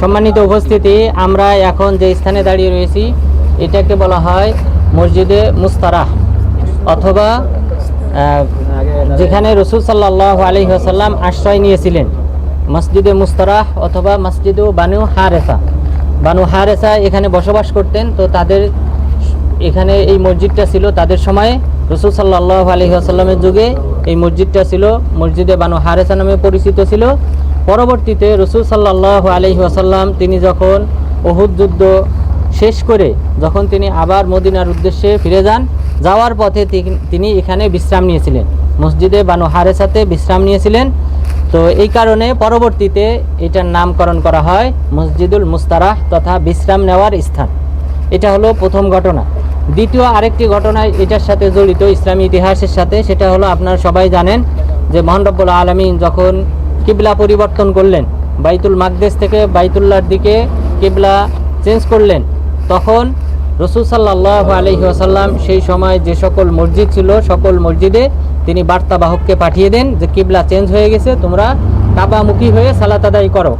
সম্মানিত উপস্থিতি, আমরা এখন যে স্থানে দাঁড়িয়ে রয়েছি, এটাকে বলা হয় মসজিদে মুস্তারাহ, অথবা যেখানে রসুল সাল্লাহ আলী আসাল্লাম আশ্রয় নিয়েছিলেন। মসজিদে মুস্তারাহ অথবা মসজিদে বানু হারেসা। বানু হারেসা এখানে বসবাস করতেন, তো তাদের এখানে এই মসজিদটা ছিল তাদের সময়ে। রসুল সাল্লাহ আলী আসাল্লামের যুগে এই মসজিদটা ছিল, মসজিদে বানু হারেসা নামে পরিচিত ছিল। পরবর্তীতে রসুল সাল্লাহ আলহি আসাল্লাম তিনি যখন অহুদ যুদ্ধ শেষ করে যখন তিনি আবার মদিনার উদ্দেশ্যে ফিরে যান, যাওয়ার পথে তিনি- এখানে বিশ্রাম নিয়েছিলেন। মসজিদে বানু হারেসাতে বিশ্রাম নিয়েছিলেন। তো এই কারণে পরবর্তীতে এটার নামকরণ করা হয় মসজিদুল মুস্তারাহ তথা বিশ্রাম নেওয়ার স্থান। এটা হলো প্রথম ঘটনা। দ্বিতীয় আরেকটি ঘটনা এটার সাথে জড়িত ইসলামী ইতিহাসের সাথে, সেটা হলো আপনারা সবাই জানেন যে মহান রব্বুল আলমিন যখন কিবলা পরিবর্তন করলেন। বাইতুল মাকদেশ থেকে বাইতুল্লার দিকে কিবলা চেঞ্জ করলেন। তখন রসুল সাল্লাহ আলহি আসাল্লাম সেই সময় যে সকল মসজিদ ছিল, সকল মসজিদে তিনি বার্তাবাহককে পাঠিয়ে দেন যে কিবলা চেঞ্জ হয়ে গেছে, তোমরা কাবামুখী হয়ে সালাত আদায় করো।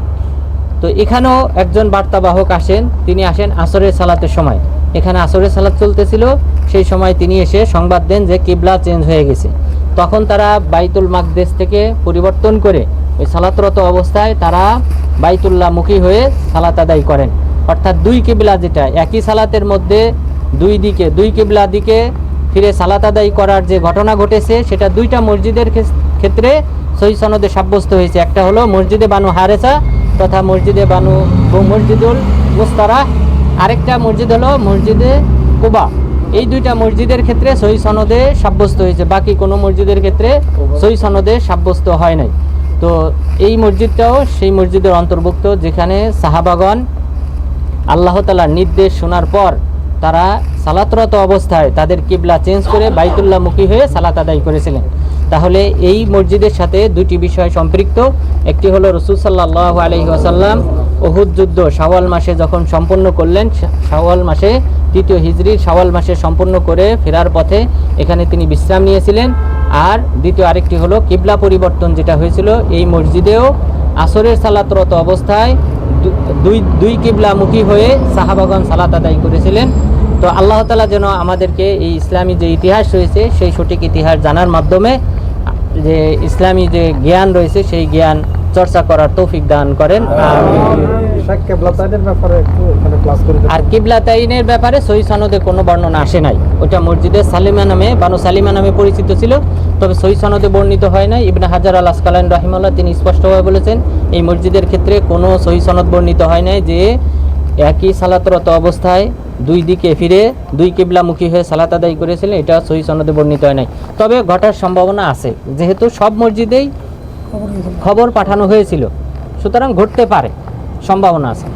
তো এখানেও একজন বার্তাবাহক আসেন, তিনি আসেন আসরের সালাতের সময়। এখানে আসরের সালাত চলতেছিল, সেই সময় তিনি এসে সংবাদ দেন যে কিবলা চেঞ্জ হয়ে গেছে। তখন তারা বাইতুল মাকদেশ থেকে পরিবর্তন করে ওই সালাতরত অবস্থায় তারা বাইতুল্লাহ মুখী হয়ে সালাত আদায় করেন। অর্থাৎ দুই কিবলা যেটা একই সালাতের মধ্যে দুই দিকে দুই কিবলা দিকে ফিরে সালাত আদায় করার যে ঘটনা ঘটেছে সেটা দুইটা মসজিদের ক্ষেত্রে সহি সনদে সাব্যস্ত হয়েছে। একটা হলো মসজিদে বানু হারেসা তথা মসজিদে বানু মসজিদুল মুস্তারা আরেকটা মসজিদ হলো মসজিদে কুবা। এই দুইটা মসজিদের ক্ষেত্রে সহি সনদে সাব্যস্ত হয়েছে। বাকি কোনো মসজিদের ক্ষেত্রে সহি সনদে সাব্যস্ত হয় নাই। তো এই মসজিদটাও সেই মসজিদের অন্তর্ভুক্ত, যেখানে সাহাবাগণ আল্লাহ তালার নির্দেশ শোনার পর তারা সালাতরত অবস্থায় তাদের কিবলা চেঞ্জ করে বাইতুল্লাহ মুখী হয়ে সালাত আদায় করেছিলেন। তাহলে এই মসজিদের সাথে দুটি বিষয় সম্পৃক্ত। একটি হলো রসুল সাল্লাহ আলহি আসাল্লাম ওহুদ যুদ্ধ শাওয়াল মাসে যখন সম্পন্ন করলেন শাওয়াল মাসে তৃতীয় হিজরির শাওয়াল মাসে সম্পন্ন করে ফেরার পথে এখানে তিনি বিশ্রাম নিয়েছিলেন। আর দ্বিতীয় আরেকটি হলো কিবলা পরিবর্তন যেটা হয়েছিল, এই মসজিদেও আসরের সালাতরত অবস্থায় দুই দুই কিবলামুখী হয়ে সাহাবাগন সালাত আদায় করেছিলেন। তো আল্লাহ তালা যেন আমাদেরকে এই ইসলামী যে ইতিহাস রয়েছে, সেই সঠিক ইতিহাস জানার মাধ্যমে যে ইসলামী যে জ্ঞান রয়েছে, সেই জ্ঞান চর্চা করার তৌফিক দান করেন। কেবলাতাইনের আর কিবলা তাইনের ব্যাপারে সহি সনদে কোনো বর্ণনা আসে নাই। ওটা মসজিদে সালিমা নামে, বানু সালিমা নামে পরিচিত ছিল, তবে সহি সনদে বর্ণিত হয় নাই। ইবনে হাজার আল আসকালান রহিমাল্লাহ তিনি স্পষ্টভাবে বলেছেন, এই মসজিদের ক্ষেত্রে কোনো সহি সনদ বর্ণিত হয় নাই যে একই সালাতরত অবস্থায় দুই দিকে ফিরে দুই কিবলামুখী হয়ে সালাত আদায় করেছিলেন, এটা সহি সনদে বর্ণিত হয় নাই। তবে ঘটার সম্ভাবনা আছে, যেহেতু সব মসজিদেই খবর পাঠানো হয়েছিল, সুতরাং ঘটতে পারে। সম্ভাবনা আছে।